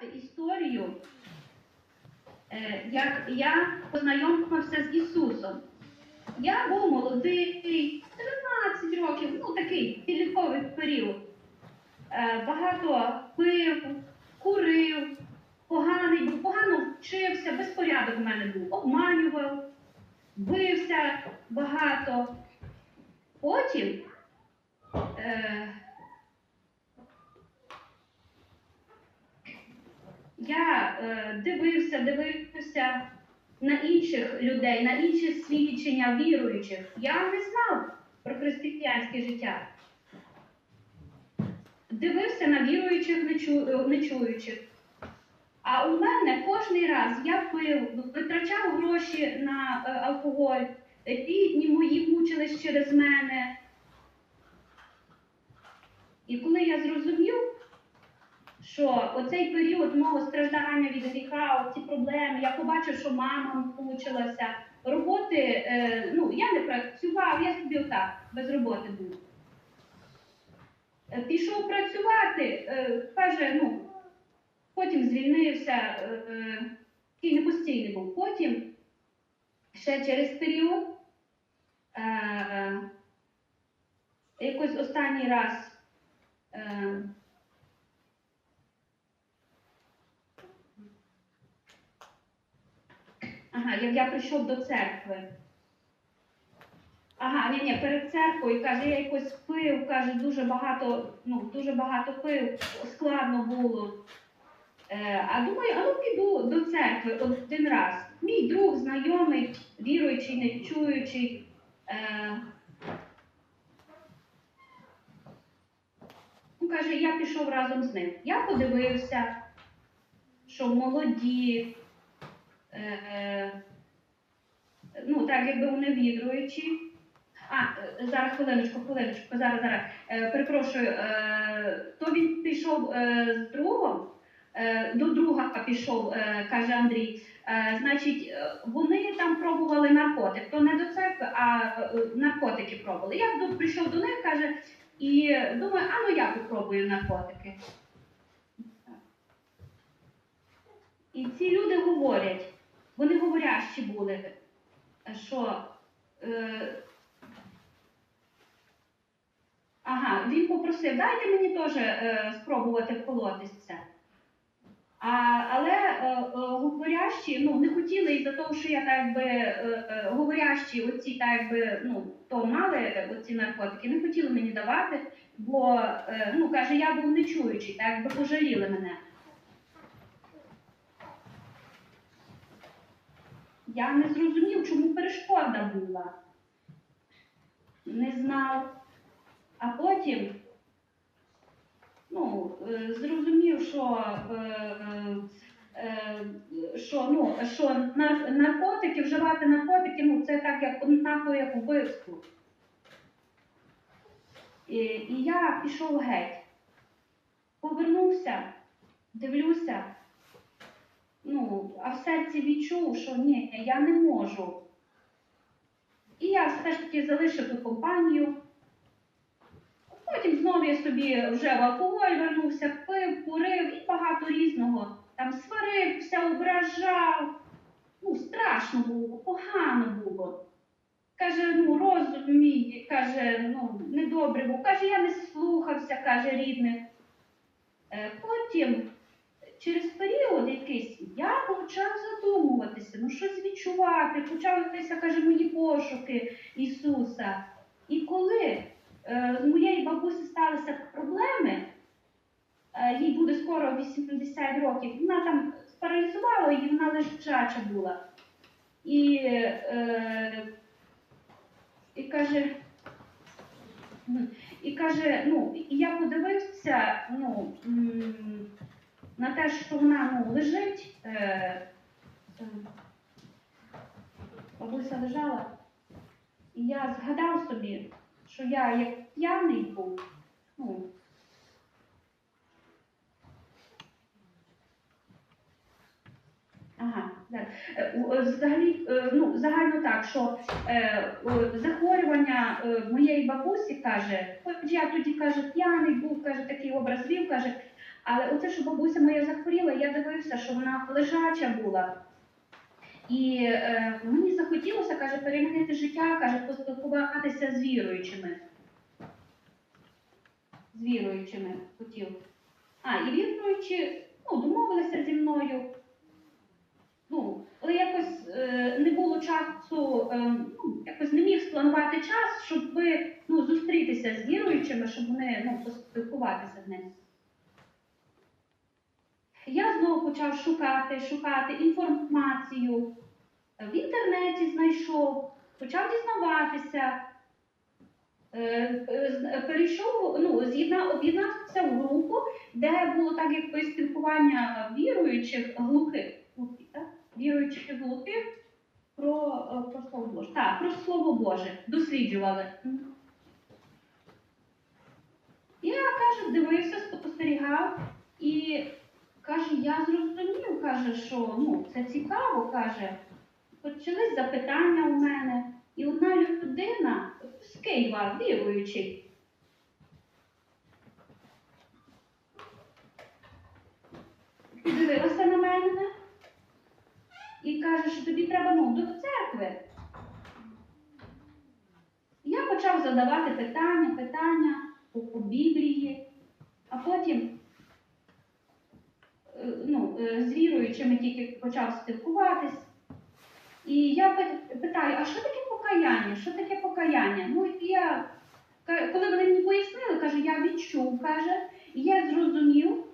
розказати історію, е, як я познайомився з Ісусом. Я був молодий, 13 років, ну такий підлітковий період. Е, Багато пив, курив, поганий був, погано вчився, безпорядок у мене був, обманював, бився багато. Потім е, я е, дивився, дивився на інших людей, на інші свідчення віруючих. Я не знав про християнське життя. Дивився на віруючих, нечу- нечуючих. А у мене кожний раз я пив, витрачав гроші на е, алкоголь, рідні мої мучились через мене. І коли я зрозумів, що оцей період мого страждання від гріха, ці проблеми, я побачив, що мама мучилася, роботи, е, ну, я не працював, я собі отак, без роботи був. Е, Пішов працювати, е, каже, ну, потім звільнився, е, е, такий непостійний був. Потім ще через період, е, якось останній раз. Е, Ага, як я прийшов до церкви. Ага, ні, ні, перед церквою каже, я якось пив, каже, дуже багато, ну, дуже багато пив, складно було. Е, а думаю, а ну піду до церкви один раз. Мій друг, знайомий, віруючий, не чуючий. Е, ну, каже, я пішов разом з ним. Я подивився, що молоді, ну, так якби вони віруючі. А, е, зараз хвилиночку, хвилиночку, зараз, зараз. Е, перепрошую, е, то він пішов е, з другом, е, до друга пішов, е, каже Андрій. Е, значить, е, вони там пробували наркотик, то не до церкви, а е, наркотики пробували. Я прийшов до них, каже, і думаю, а ну я попробую наркотики. І ці люди говорять, вони говорящі були, що е, ага, він попросив, дайте мені теж е, спробувати вколотись це. А, але е, е, говорящі ну, не хотіли із-за того, що я так би е, е, говорящі, оці так би, ну, то мали оці наркотики, не хотіли мені давати, бо е, ну, каже, я був нечуючий, так би пожаліли мене. Я не зрозумів, чому перешкода була. Не знав. А потім ну, е, зрозумів, що, е, е, що, ну, що наркотики, вживати наркотики, ну, це так, як однаково, як вбивство. І, і я пішов геть. Повернувся, дивлюся, ну, а в серці відчув, що ні, я не можу. І я все ж таки залишив ту компанію. Потім знову я собі вже в алкоголь вернувся, пив, курив і багато різного. Там сварився, ображав. Ну, страшно було, погано було. Каже, ну, розум мій, каже, ну, недобре був. Каже, я не слухався, каже рідних. Е, Потім, через період якийсь, я почав задумуватися, ну щось відчувати, почалися, каже, мої пошуки Ісуса. І коли е, з моєї бабусі сталися проблеми, е, їй буде скоро 80 років, вона там спаралізувала і вона лежача була. І, е, і каже, і каже, ну, і я подивився, ну, на те, що вона ну, лежить. Е, бабуся лежала, і я згадав собі, що я як п'яний був, ну. Е, е, Взагалі, ну, загально так, що е, захворювання моєї бабусі каже, хоч я тоді каже, п'яний був, каже, такий образ вів, каже, але оце, що бабуся моя захворіла, я дивився, що вона лежача була. І е, мені захотілося, каже, перемінити життя, каже, поспілкуватися з віруючими. З віруючими хотів. А, і віруючі ну, домовилися зі мною. Ну, але якось е, не було часу, е, ну, якось не міг спланувати час, щоб ну, зустрітися з віруючими, щоб вони ну, поспілкуватися з ними. Я знову почав шукати, шукати інформацію. В інтернеті знайшов, почав дізнаватися, е, е, з- перейшов, ну, об'єднався в групу, де було так якби спілкування віруючих глухих, віруючих глухих про, е, про слово Боже. Так, про слово Боже. Досліджували. Я каже, дивився, спостерігав і каже, я зрозумів, каже, що ну, це цікаво, каже. Почались запитання у мене, і одна людина з Києва, віруючий, дивилася на мене і каже, що тобі треба ну, до церкви. Я почав задавати питання, питання по, по Біблії, а потім з віруючими тільки почав спілкуватись. І я питаю, а що таке покаяння? Що таке покаяння? Ну, і я, коли вони мені пояснили, каже, я відчув, каже, і я зрозумів,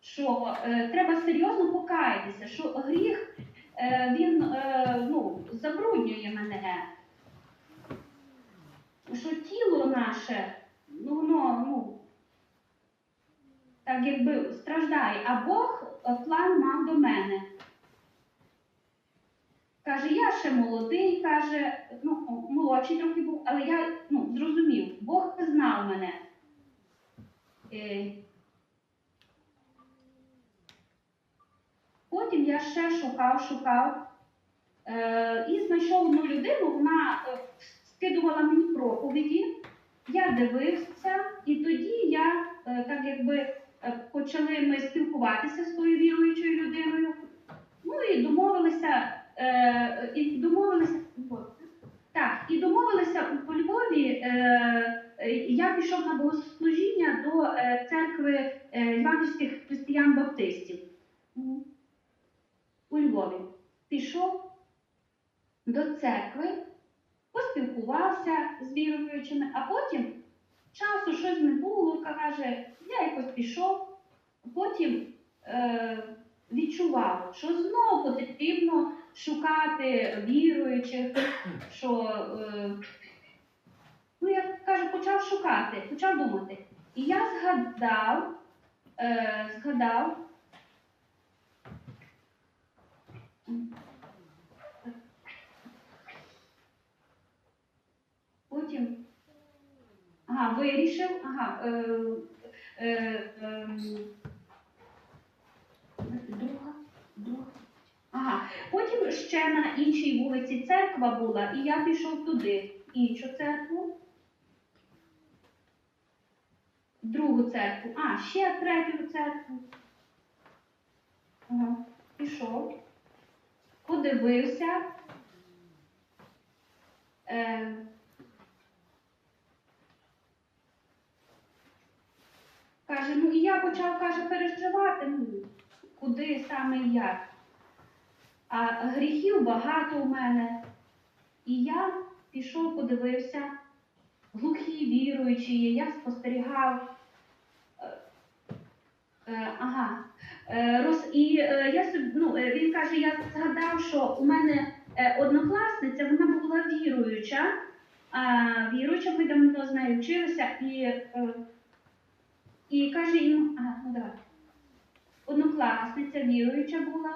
що е, треба серйозно покаятися, що гріх е, він е, ну, забруднює мене. Що тіло наше, ну воно ну, так якби страждає, а Бог план мав до мене. Каже, я ще молодий, каже, ну, молодший трохи був, але я ну, зрозумів, Бог знав мене. Е, Потім я ще шукав, шукав е, і знайшов одну людину, вона е, скидувала мені проповіді, я дивився, і тоді я так якби почали ми спілкуватися з тою віруючою людиною. Ну і домовилися, е, і домовилися. Так, і домовилися у Львові. Е, е, я пішов на богослужіння до е, церкви е, іванівських християн-баптистів у Львові. Пішов до церкви, поспілкувався з віруючими, а потім часу щось не було, каже, пішов, потім е, відчував, що знову потрібно шукати віруючих, що е, ну я кажу, почав шукати, почав думати. І я згадав, е, згадав. Потім ага, вирішив, ага, е, друга, друга. Ага, потім ще на іншій вулиці церква була, і я пішов туди, іншу церкву. Другу церкву, а, ще третю церкву. Ага, пішов, подивився. Е, Каже, ну і я почав каже, переживати, ну, куди саме як. А гріхів багато у мене. І я пішов, подивився, глухі віруючі я спостерігав. Е, е, ага. Е, роз, і я ну, він каже, я згадав, що у мене однокласниця, вона була віруюча, а, віруюча, ми давно з нею вчилися, і, і каже їм, ага, ну давай. Однокласниця віруюча була.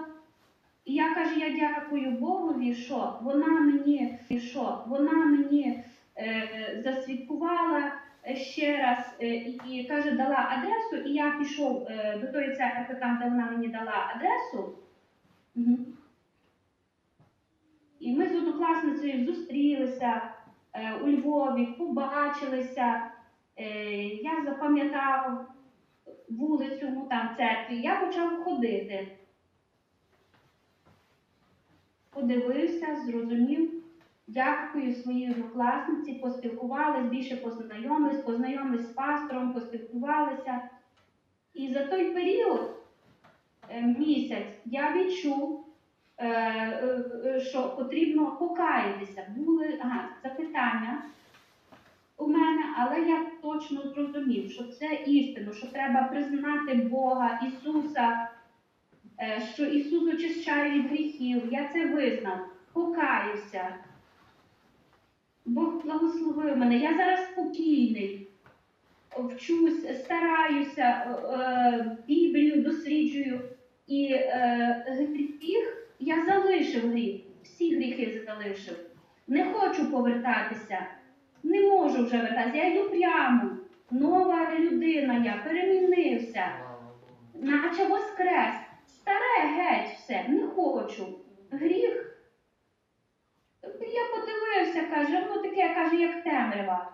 І я каже, я дякую Богові, що вона мені, що вона мені е, засвідкувала ще раз е, і, каже, дала адресу, і я пішов е, до тої церкви, там, де вона мені дала адресу. Мгм. І ми з однокласницею зустрілися е, у Львові, побачилися. Е, я запам'ятав вулицю ну, там, церкві, я почав ходити. Подивився, зрозумів, дякую своїй однокласниці, поспілкувалися, більше познайомились, познайомились з пастором, поспілкувалися. І за той період, е, місяць, я відчув, е, що потрібно покаятися. Були ага, запитання у мене, але я точно зрозумів, що це істина, що треба признати Бога, Ісуса, е, що Ісус очищає від гріхів. Я це визнав, покаюся. Бог благословив мене. Я зараз спокійний, вчусь, стараюся, е, е, Біблію досліджую. І гріх я залишив гріх, всі гріхи залишив. Не хочу повертатися, не можу вже вертатися. Я йду прямо. Нова людина я, перемінився, наче воскрес. Старе геть все, не хочу. Гріх. Я подивився, каже, ну таке каже, як темрява.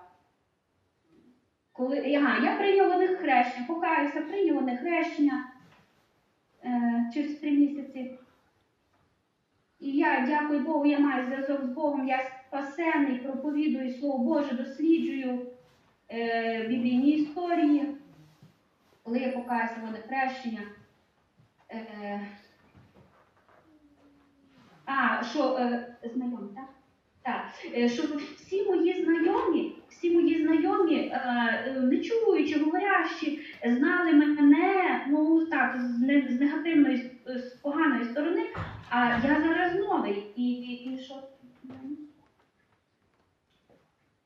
Коли, ага, я прийняв у них хрещення, покаюся, прийняв у хрещення е, через три місяці. І я, дякую Богу, я маю зв'язок з Богом, я спасений, проповідую Слово Боже, досліджую е, біблійні історії. Коли я покаюся в води. Е, а, що е, знайомі, так? Так, е, що всі мої знайомі, всі мої знайомі, е, е, не чуючи, говорящі, знали мене, ну так, з, не, з негативної, з поганої сторони, а я зараз новий. І, і, що?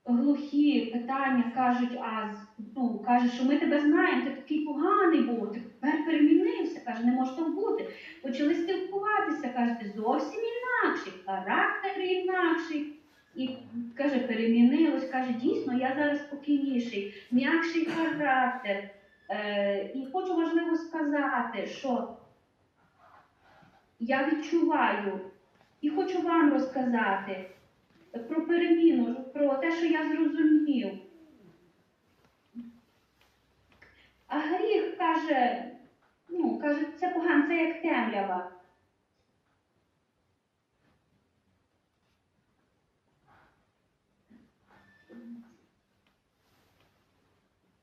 Глухі питання кажуть, а ну, каже, що ми тебе знаємо, ти такий поганий був, ти тепер перемінився, каже, не може так бути. Почали спілкуватися, каже, ти зовсім інакший, характер інакший. І каже, перемінилось, каже, дійсно, я зараз спокійніший, м'якший характер. Е, і хочу важливо сказати, що я відчуваю і хочу вам розказати про переміну, про те, що я зрозумів. А гріх каже, ну, каже, це погано, це як темрява.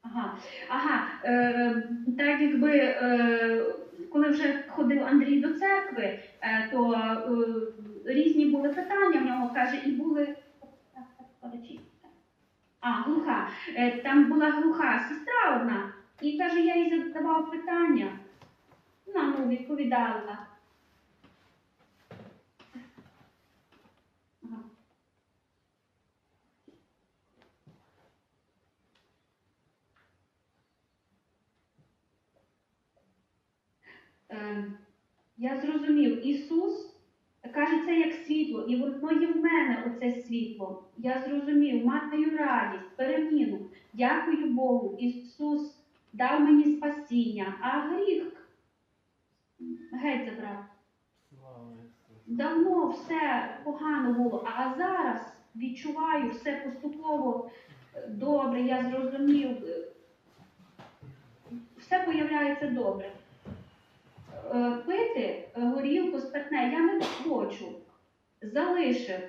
Ага, ага, е, так якби е, коли вже ходив Андрій до церкви, е, то е, різні були питання в нього, каже, і були. А, глуха. Е, там була глуха сестра одна, і каже, я їй задавав питання. Вона ну, відповідала. Ага. Е, я зрозумів, Ісус каже, це як світло, і воно є в мене оце світло. Я зрозумів, маю радість, переміну. Дякую Богу. Ісус дав мені спасіння, а гріх геть забрав. Давно все погано було, а зараз відчуваю все поступово добре, я зрозумів. Все появляється добре. Е, Пити горілку спиртне я не хочу. Залишив.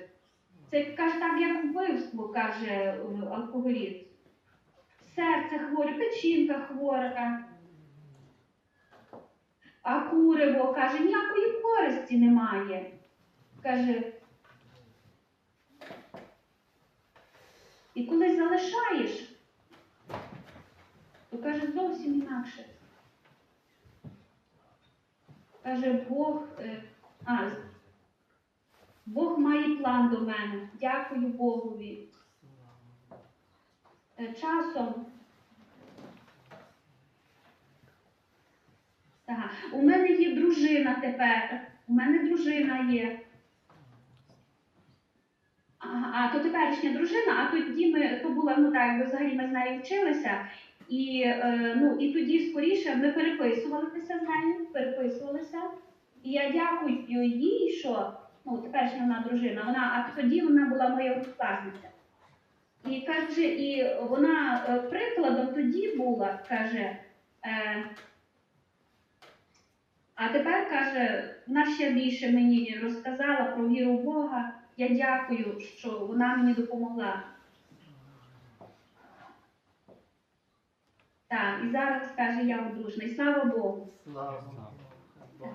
Це каже так, як вбивство, каже е, алкоголіст. Серце хворе, печінка хвора. А куриво каже, ніякої користі немає. Каже. І коли залишаєш, то каже зовсім інакше. Каже Бог, е, а, Бог має план до мене. Дякую Богові. Е, Часом. Ага. У мене є дружина тепер. У мене дружина є. Ага, а то теперішня дружина, а тоді ми то була, ну так, якби взагалі ми з нею вчилися. І е, ну, і тоді скоріше ми переписувалися з нею, переписувалися. І я дякую їй, що ну, теперішня вона дружина, вона, а тоді вона була моя однокласниця. І каже, і вона е, прикладом тоді була, каже, е, а тепер каже, вона ще більше мені розказала про віру в Бога. Я дякую, що вона мені допомогла. Так, і зараз каже я одружний. Слава Богу. Слава Богу.